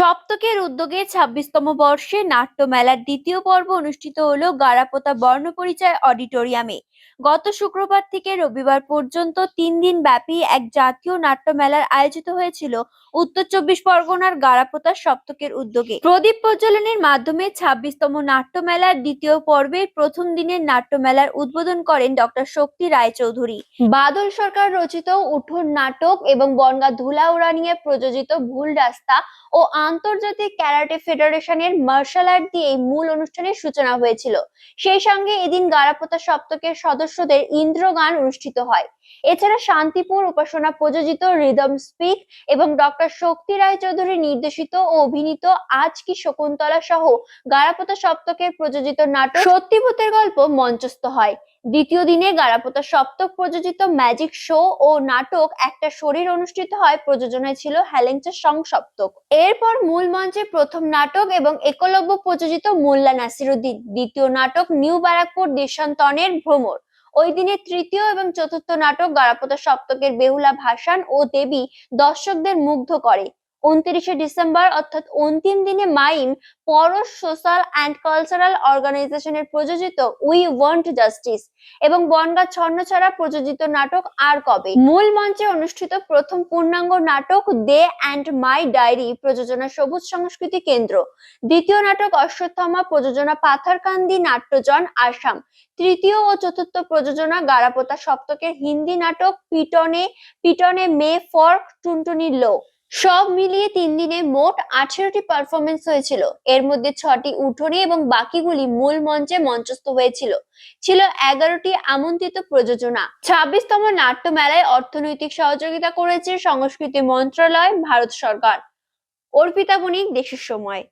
সপ্তকের উদ্যোগে ছাব্বিশতম বর্ষে নাট্যমেলার দ্বিতীয় পর্ব অনুষ্ঠিত হলো গারাপোতা বর্ণপরিচয় অডিটোরিয়ামে। গত শুক্রবার থেকে রবিবার পর্যন্ত তিন দিন ব্যাপী এক জাতীয় নাট্যমেলার আয়োজিত হয়েছিল উত্তর চব্বিশ পরগনার গারাপোতা সপ্তকের উদ্যোগে। প্রদীপ প্রজ্বলনের মাধ্যমে ছাব্বিশতম নাট্যমেলার দ্বিতীয় পর্বের প্রথম দিনের নাট্যমেলার উদ্বোধন করেন ডক্টর শক্তি রায়চৌধুরী। বাদল সরকার রচিত উঠোন নাটক এবং বনগা ধুলা উড়া নিয়ে প্রযোজিত ভুল রাস্তা ও আন্তর্জাতিক ক্যারাটে ফেডারেশনের মার্শাল আর্ট দিয়ে মূল অনুষ্ঠানের সূচনা হয়েছিল। সেই সঙ্গে এদিন গারাপোতা সপ্তকের সদস্যদের ইন্দ্রগান অনুষ্ঠিত হয়। এছাড়া শান্তিপুর উপাসনা প্রযোজিত রিদম স্পিক এবং ডক্টর শক্তি রায়চৌধুরী নির্দেশিত ও অভিনীত আজ কি শকুন্তলা সহ গারাপোতা সপ্তকের প্রযোজিত নাটক সত্যিভূতের গল্প মঞ্চস্থ হয়। দ্বিতীয় দিনে গারাপোতা সপ্তক প্রযোজিত ম্যাজিক শো ও নাটক একটা শরীর অনুষ্ঠিত হয় প্রযোজনায় ছিল হ্যালেঞ্চা সং সপ্তক। এরপর মূল মঞ্চে প্রথম নাটক এবং একলব্য প্রযোজিত মোল্লা নাসিরুদ্দিন, দ্বিতীয় নাটক নিউ ব্যারাকপুর দেশান্তনের ভ্রমর। ওই দিনে তৃতীয় এবং চতুর্থ নাটক গারাপোতা সপ্তকের বেহুলা ভাসান ও দেবী দর্শকদের মুগ্ধ করে। উনত্রিশে ডিসেম্বর, অর্থাৎ অন্তিম দিনে mime Parash social and cultural অর্গানাইজেশনের প্রযোজিত উই ওয়ান্ট জাস্টিস এবং বনগা ছন্নছাড়া প্রযোজিত নাটক আর কবে? মূল মঞ্চে অনুষ্ঠিত প্রথম পূর্ণাঙ্গ নাটক দে অ্যান্ড মাই ডায়েরি প্রযোজনা সবুজ সংস্কৃতি কেন্দ্র। দ্বিতীয় নাটক অশ্বত্থমা প্রযোজনা পাথারকান্দি নাট্যজন আসাম। তৃতীয় ও চতুর্থ প্রযোজনা গারাপোতা সপ্তকের হিন্দি নাটক পিটনে পিটনে মে ফর টুনটুনি লো। সব মিলিয়ে তিন দিনে মোট আঠেরোটি পারফরমেন্স হয়েছিল। এর মধ্যে ছটি উঠোনি এবং বাকিগুলি মূল মঞ্চে মঞ্চস্থ হয়েছিল। ছিল এগারোটি আমন্ত্রিত প্রযোজনা। ছাব্বিশতম নাট্য মেলায় অর্থনৈতিক সহযোগিতা করেছে সংস্কৃতি মন্ত্রণালয়, ভারত সরকার। অর্পিতা বণিক, দেশের সময়।